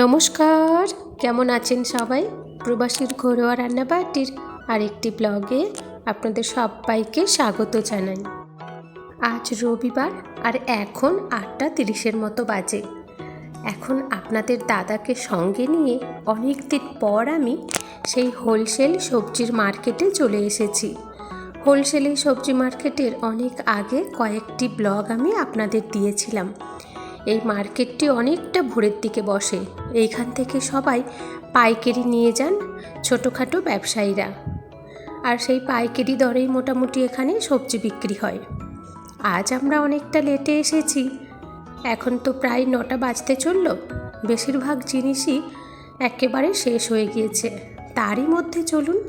নমস্কার। কেমন আছেন সবাই? প্রবাসীর ঘরোয়া রান্নাবাটির আরেকটি ব্লগে আপনাদের সবাইকে স্বাগত জানাই। আজ রবিবার আর এখন আটটা তিরিশের মতো বাজে। এখন আপনাদের দাদাকে সঙ্গে নিয়ে অনেক দিন পর আমি সেই হোলসেল সবজির মার্কেটে চলে এসেছি। হোলসেল সবজি মার্কেটের অনেক আগে কয়েকটি ব্লগ আমি আপনাদের দিয়েছিলাম। এই মার্কেটটি অনেকটা ভোরের দিকে বসে। এইখান থেকে সবাই পাইকারি নিয়ে যান ছোটোখাটো ব্যবসায়ীরা। আর সেই পাইকারি দরেই মোটামুটি এখানে সবজি বিক্রি হয়। আজ আমরা অনেকটা লেটে এসেছি। এখন তো প্রায় নটা বাজতে চলল। বেশিরভাগ জিনিসই একেবারে শেষ হয়ে গিয়েছে। তারই মধ্যে চলুন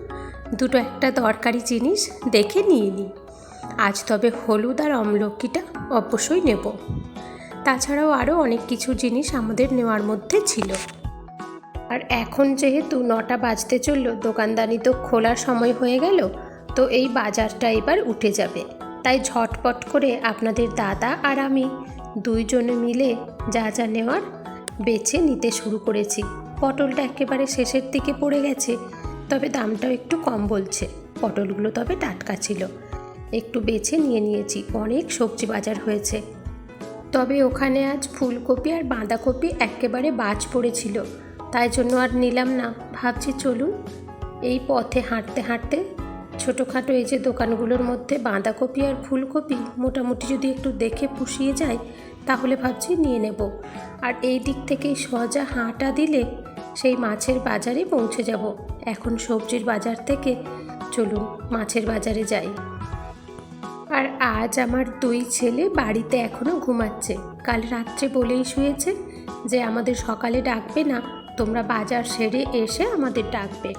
দুটো একটা দরকারি জিনিস দেখে নিয়ে নিই। আজ তবে হলুদ আর অমলকিটা অবশ্যই নেব। তাছাড়াও আরও অনেক কিছু জিনিস আমাদের নেওয়ার মধ্যে ছিল। আর এখন যেহেতু নটা বাজতে চলল, দোকানদানি তো খোলার সময় হয়ে গেল, তো এই বাজারটা এবার উঠে যাবে। তাই ঝটপট করে আপনাদের দাদা আর আমি দুইজনে মিলে যা যা নেওয়ার বেছে নিতে শুরু করেছি। পটলটা একেবারে শেষের দিকে পড়ে গেছে, তবে দামটাও একটু কম বলছে। পটলগুলো তবে টাটকা ছিল। একটু বেছে নিয়ে নিয়েছি, অনেক সবজি বাজার হয়েছে। তবে ওখানে আজ ফুলকপি আর বাঁধাকপি একেবারে বাজ পড়েছিল। তাই জন্য আর নিলাম না। ভাবছি চলুন এই পথে হাঁটতে হাঁটতে ছোটোখাটো এই যে দোকানগুলোর মধ্যে বাঁধাকপি আর ফুলকপি মোটামুটি যদি একটু দেখে পুষিয়ে যায় তাহলে ভাবছি নিয়ে নেব। আর এই দিক থেকেই সোজা হাঁটা দিলে সেই মাছের বাজারে পৌঁছে যাব। এখন সবজির বাজার থেকে চলুন মাছের বাজারে যাই। আর আজ আমার দুই ছেলে বাড়িতে এখনও ঘুমাচ্ছে কাল রাত্রে বলেই শুয়েছে যে আমাদের সকালে ডাকবে না তোমরা বাজার সেরে এসে আমাদের ডাকবে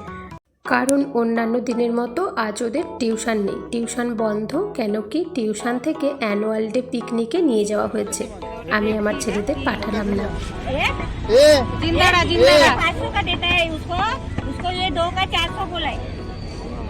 কারণ অন্যান্য দিনের মতো আজ ওদের টিউশন নেই টিউশন বন্ধ কেন কি টিউশন থেকে অ্যানুয়াল ডে পিকনিকে নিয়ে যাওয়া হয়েছে আমি আমার ছেলেদের পাঠালাম না ए जिंदारा जिंदारा पाँच सौ का देता है उसको उसको ये दो का चार सौ बोला है ये दो क्या दो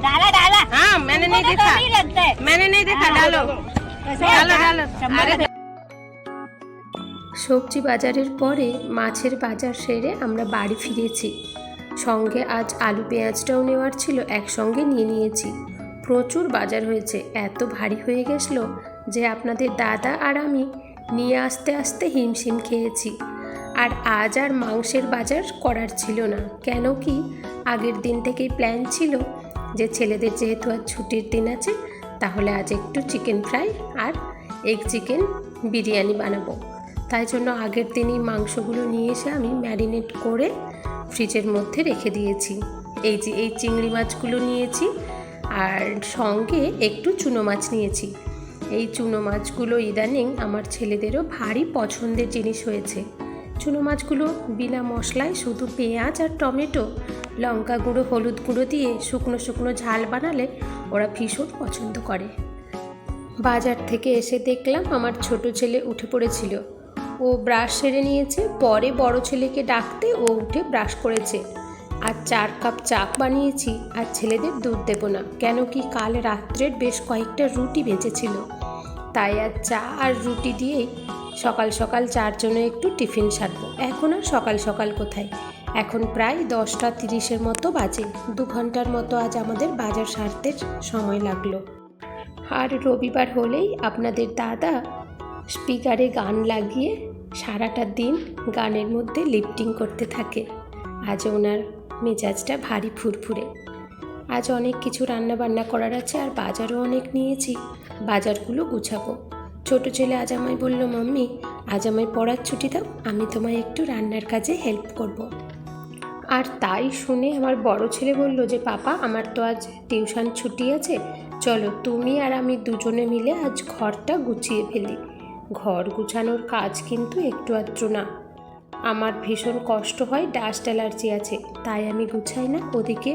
डाला डाला हाँ मैंने नहीं मुझे तो देखा नहीं लगता है मैंने नहीं देखा डालो कैसे डालो आता? डालो शंबर अरे का সবজি বাজারের পরে মাছের বাজার সেরে আমরা বাড়ি ফিরেছি সঙ্গে আজ আলু পেঁয়াজটাও নেওয়ার ছিল একসঙ্গে নিয়ে নিয়েছি প্রচুর বাজার হয়েছে এত ভারী হয়ে গেছিলো যে আপনাদের দাদা আর আমি নিয়ে আসতে আসতে হিমশিম খেয়েছি আর আজ আর মাংসের বাজার করার ছিল না কেন কি আগের দিন থেকেই প্ল্যান ছিল যে ছেলেদের যেহেতু আজ ছুটির দিন আছে, তাহলে আজ একটু চিকেন ফ্রাই আর এগ চিকেন বিরিয়ানি বানাবো। তাই জন্য আগের দিনই মাংসগুলো নিয়ে এসে আমি ম্যারিনেট করে ফ্রিজের মধ্যে রেখে দিয়েছি। এই যে, এই চিংড়ি মাছগুলো নিয়েছি আর সঙ্গে একটু চুনো মাছ নিয়েছি। এই চুনো মাছগুলো ইদানিং আমার ছেলেদেরও ভারী পছন্দের জিনিস হয়েছে। চুনো মাছগুলো বিনা মশলায় শুধু পেঁয়াজ আর টমেটো লঙ্কা গুঁড়ো, হলুদ গুঁড়ো দিয়ে শুকনো শুকনো ঝাল বানালে ওরা ভীষণ পছন্দ করে। বাজার থেকে এসে দেখলাম আমার ছোট ছেলে উঠে পড়েছিল। ও ব্রাশ সেরে নিয়েছে, পরে বড় ছেলেকে ডাকতে ও উঠে ব্রাশ করেছে। আর চার কাপ চা বানিয়েছি, আর ছেলেদের দুধ দেবো না, কেন কি কাল রাত্রের বেশ কয়েকটা রুটি বেঁচেছিল। তাই আর চা আর রুটি দিয়েই সকাল সকাল চারজনে একটু টিফিন সারবো। এখন আর সকাল সকাল কোথায়? এখন প্রায় দশটা তিরিশের মতো বাজে। দু ঘণ্টার মতো আজ আমাদের বাজার সারতে সময় লাগল। আর রবিবার হলেই আপনাদের দাদা স্পিকারে গান লাগিয়ে সারাটা দিন গানের মধ্যে লিফটিং করতে থাকে। আজ ওনার মেজাজটা ভারী ফুরফুরে। আজ অনেক কিছু রান্না বান্না করার আছে আর বাজারও অনেক নিয়েছি। বাজারগুলো গুছাবো। ছোট ছেলে আজ আমায় বলল, মাম্মি, আজ আমায় পড়ার ছুটি দাও, আমি তোমায় একটু রান্নার কাজে হেল্প করব। আর তাই শুনে আমার বড় ছেলে বলল যে, পাপা, আমার তো আজ টিউশন ছুটি আছে। চলো তুমি আর আমি দুজনে মিলে আজ ঘরটা গুছিয়ে ফেলি। ঘর গুছানোর কাজ কিন্তু একটু আধটু না। আমার ভীষণ কষ্ট হয় ডাস্ট অ্যালার্জি আছে, তাই আমি গুছাই না। ওদিকে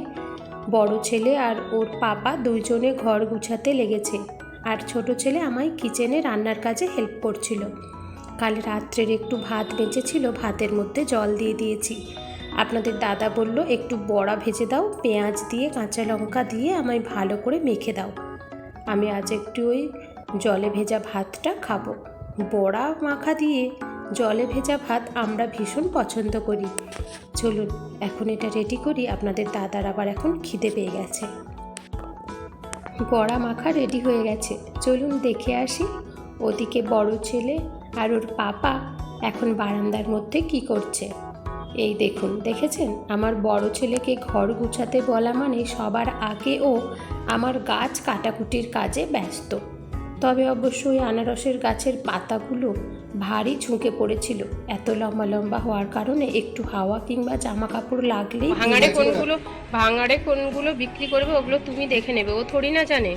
বড় ছেলে আর ওর পাপা দুইজনে ঘর গুছাতে লেগেছে। আর ছোট ছেলে আমায় কিচেনে রান্নার কাজে হেল্প করছিল। কাল রাত্রের একটু ভাত বেঁচেছিল, ভাতের মধ্যে জল দিয়ে দিয়েছি। আপনাদের দাদা বলল, একটু বড়া ভেজে দাও, পেঁয়াজ দিয়ে, কাঁচা লঙ্কা দিয়ে আমায় ভালো করে মেখে দাও। আমি আজ একটু ওই জলে ভেজা ভাতটা খাব। বড়া মাখা দিয়ে জলে ভেজা ভাত আমরা ভীষণ পছন্দ করি। চলুন, এখন এটা রেডি করি। আপনাদের দাদার আবার এখন খিদে পেয়ে গেছে। বড়া মাখা রেডি হয়ে গেছে। চলুন দেখে আসি, ওদিকে বড় ছেলে আর ওর পাপা এখন বারান্দার মধ্যে কি করছে। এই দেখুন দেখেছেন? আমার বড় ছেলেকে ঘর গুছাতে বলা মানে সবার আগে ও আমার গাছ কাটাকুটির কাজে ব্যস্ত। তবে অবশ্যই আনারসের গাছের পাতাগুলো ভারী ঝুঁকে পড়েছিল। এত লম্বা লম্বা হওয়ার কারণে একটু হাওয়া কিংবা জামা কাপড় লাগলেই ভাঙাড়ে কোনগুলো ভাঙাড়ে কোনগুলো বিক্রি করবে ওগুলো তুমি দেখে নেবে ও থোড়ি না জানে।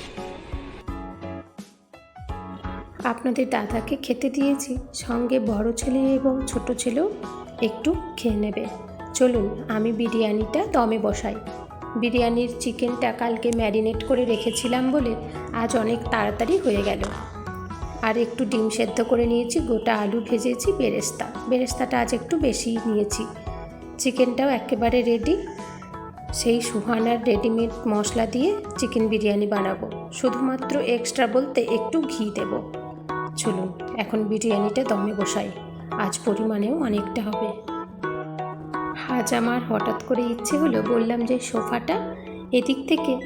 আপনাদের দাদাকে খেতে দিয়েছি। সঙ্গে বড় ছেলে এবং ছোট ছেলেও একটু খেয়ে নেবে। চলুন, আমি বিরিয়ানিটা দমে বসাই। বিরিয়ানির চিকেনটা কালকে ম্যারিনেট করে রেখেছিলাম বলে আজ অনেক তাড়াতাড়ি হয়ে গেল। আর একটু ডিম সেদ্ধ করে নিয়েছি, গোটা আলু ভেজেছি, বেরেস্তা। বেরেস্তাটা আজ একটু বেশি নিয়েছি। চিকেনটাও একেবারে রেডি সেই সুহানার রেডিমেড মশলা দিয়ে চিকেন বিরিয়ানি বানাবো। শুধুমাত্র এক্সট্রা বলতে একটু ঘি দেব। চলুন, এখন বিরিয়ানিটা দমে বসাই। আজ পরিমাণেও অনেকটা হবে। আজ আমার হঠাৎ করে ইচ্ছে হলো বললাম যে, সোফাটা এদিক থেকে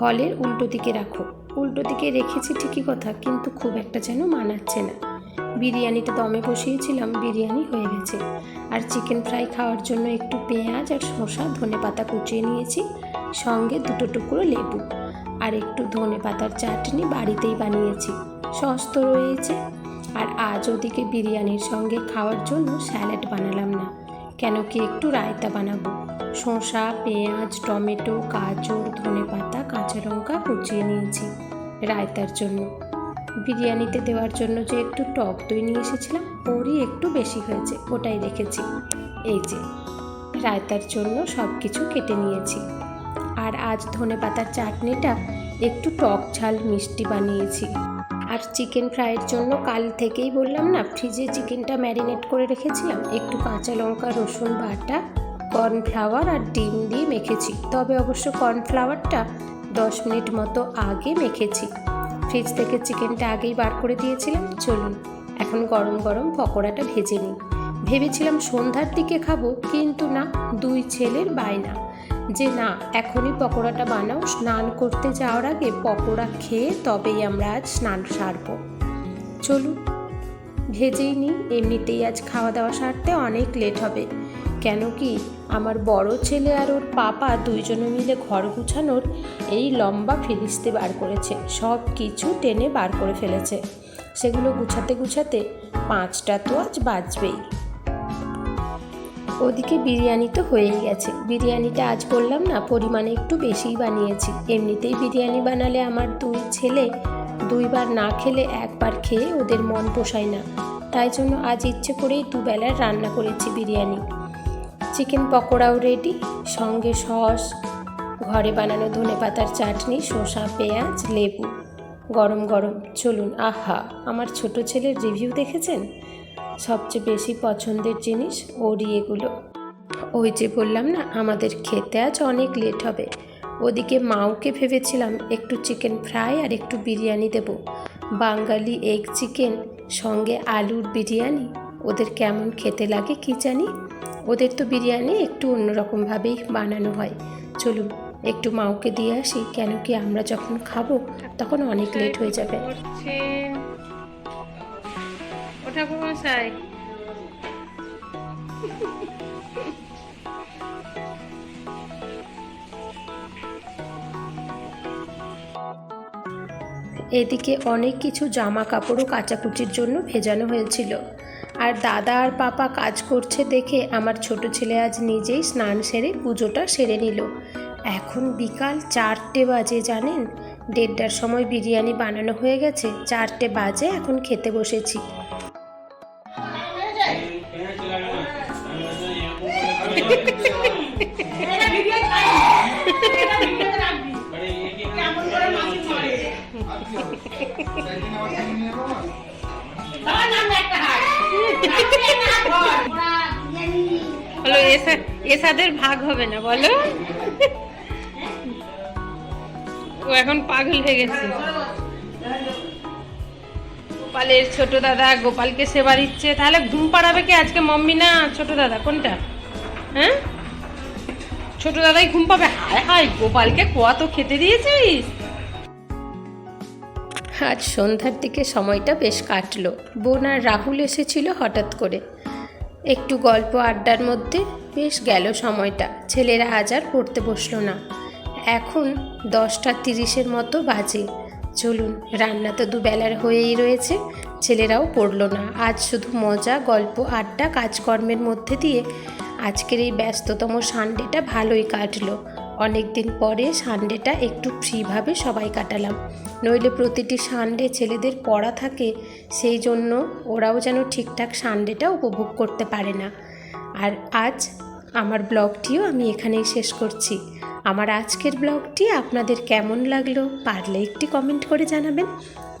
হলের উল্টো দিকে রাখো। উল্টো দিকে রেখেছি ঠিকই কথা, কিন্তু খুব একটা যেন মানাচ্ছে না। বিরিয়ানিটা দমে বসিয়েছিলাম, বিরিয়ানি হয়ে গেছে। আর চিকেন ফ্রাই খাওয়ার জন্য একটু পেঁয়াজ আর শসা, ধনে পাতা কুচিয়ে নিয়েছি, সঙ্গে দুটো টুকরো লেবু। আর একটু ধনে পাতার চাটনি বাড়িতেই বানিয়েছি। সস তো রয়েছে আর আজ ওদিকে বিরিয়ানির সঙ্গে খাওয়ার জন্য স্যালাড বানালাম না। কেন কি একটু রায়তা বানাবো? শসা, পেঁয়াজ, টমেটো, গাজর ধনে পাতা কাঁচা লঙ্কা কুচিয়ে নিয়েছি রায়তার জন্য। বিরিয়ানিতে দেওয়ার জন্য যে একটু টক দই নিয়ে এসেছিলাম, ওরই একটু বেশি হয়েছে, ওটাই রেখেছি। এই যে, রায়তার জন্য সব কিছু কেটে নিয়েছি। আর আজ ধনে পাতার চাটনিটা একটু টক ঝাল মিষ্টি বানিয়েছি। আর চিকেন ফ্রাইয়ের জন্য কাল থেকেই বললাম না, ফ্রিজে চিকেনটা ম্যারিনেট করে রেখেছিলাম। একটু কাঁচা লঙ্কা, রসুন বাটা, কর্নফ্লাওয়ার আর ডিম দিয়ে মেখেছি। তবে অবশ্য কর্নফ্লাওয়ারটা দশ মিনিট মতো আগে মেখেছি। ফ্রিজ থেকে চিকেনটা আগেই বার করে দিয়েছিলাম। চলুন, এখন গরম গরম পকোড়াটা ভেজে নিই। ভেবেছিলাম সন্ধ্যার দিকে খাব, কিন্তু না, দুই ছেলের বায়না। যে না, এখনই পকোড়াটা বানাও। স্নান করতে যাওয়ার আগে পকোড়া খেয়ে তবেই আমরা আজ স্নান সারবো। চলুন, ভেজেই নিই। এমনিতেই আজ খাওয়া দাওয়া সারতে অনেক লেট হবে। কেন কি, আমার বড় ছেলে আর ওর পাপা দুইজনে মিলে ঘর গুছানোর এই লম্বা ফিরিস্তে বার করেছে। সব কিছু টেনে বার করে ফেলেছে। সেগুলো গুছাতে গুছাতে পাঁচটা তো আজ বাজবেই। ওদিকে বিরিয়ানি তো হয়েই গেছে। বিরিয়ানিটা আজ বললাম না, পরিমাণে একটু বেশিই বানিয়েছি। এমনিতেই বিরিয়ানি বানালে আমার দুই ছেলে দুইবার না খেলে একবার খেয়ে ওদের মন পোষায় না। তাই জন্য আজ ইচ্ছে করেই দুবেলার রান্না করেছি বিরিয়ানি। চিকেন পকোড়াও রেডি সঙ্গে সস, ঘরে বানানো ধনে পাতার চাটনি, শসা, পেঁয়াজ, লেবু। গরম গরম, চলুন, আহা, আমার ছোট ছেলের রিভিউ দেখেছেন? সবচেয়ে বেশি পছন্দের জিনিস ওরই এগুলো। ওই যে বললাম না, আমাদের খেতে আজ অনেক লেট হবে। ওদিকে মাওকে ভেবেছিলাম একটু চিকেন ফ্রাই আর একটু বিরিয়ানি দেব। বাঙালি এগ চিকেন সঙ্গে আলুর বিরিয়ানি। ওদের কেমন খেতে লাগে কি জানি? ওদের তো বিরিয়ানি একটু অন্যরকমভাবেই বানানো হয়। চলুন, একটু মাওকে দিয়ে আসি, কেন কি আমরা যখন খাব, তখন অনেক লেট হয়ে যাবে। ঠাকুর মশাই এদিকে অনেক কিছু জামা কাপড়ও কাচাকুচির জন্য ভেজানো হয়েছিল। আর দাদা আর পাপা কাজ করছে দেখে আমার ছোট ছেলে আজ নিজেই স্নান সেরে পুজোটা সেরে নিল। এখন বিকাল চারটে বাজে, জানেন? দেড়টার সময় বিরিয়ানি বানানো হয়ে গেছে, চারটে বাজে এখন খেতে বসেছি। বলো, এসা, এসাদের ভাগ হবে না, বলো। ও এখন পাগল হয়ে গেছে। গোপালের ছোট দাদা, গোপালকে সেবা দিচ্ছে। তাহলে ঘুম পাড়াবে কি আজকে, মম্মি না ছোট দাদা? কোনটা? হ্যাঁ? ছোট দাদাই ঘুম পাবে? হায় হায়, গোপালকে কত খেতে দিয়েছিস? আজ সন্ধ্যার দিকে সময়টা বেশ কাটলো। বোন আর রাহুল এসেছিল হঠাৎ করে। একটু গল্প আড্ডার মধ্যে বেশ গেল সময়টা। ছেলেরা আজ আর পড়তে বসল না। এখন দশটা তিরিশের মতো বাজে। চলুন, রান্না তো দুবেলার হয়েই রয়েছে। ছেলেরাও পড়ল না। আজ শুধু মজা, গল্প, আড্ডা, কাজকর্মের মধ্যে দিয়ে আজকের এই ব্যস্ততম সানডেটা ভালোই কাটলো। অনেক দিন পরে সানডেটা একটু ফ্রিভাবে সবাই কাটালাম। নইলে প্রতিটি সানডে ছেলেদের পড়া থাকে, সেই জন্য ওরাও যেন ঠিকঠাক সানডেটা উপভোগ করতে পারে না। আর আজ আমার ব্লগটিও আমি এখানেই শেষ করছি। আমার আজকের ব্লগটি আপনাদের কেমন লাগল পারলে একটি কমেন্ট করে জানাবেন,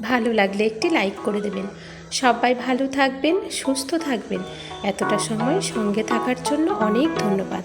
ভালো লাগলে একটি লাইক করে দেবেন। সবাই ভালো থাকবেন, সুস্থ থাকবেন। এতটা সময় সঙ্গে থাকার জন্য অনেক ধন্যবাদ।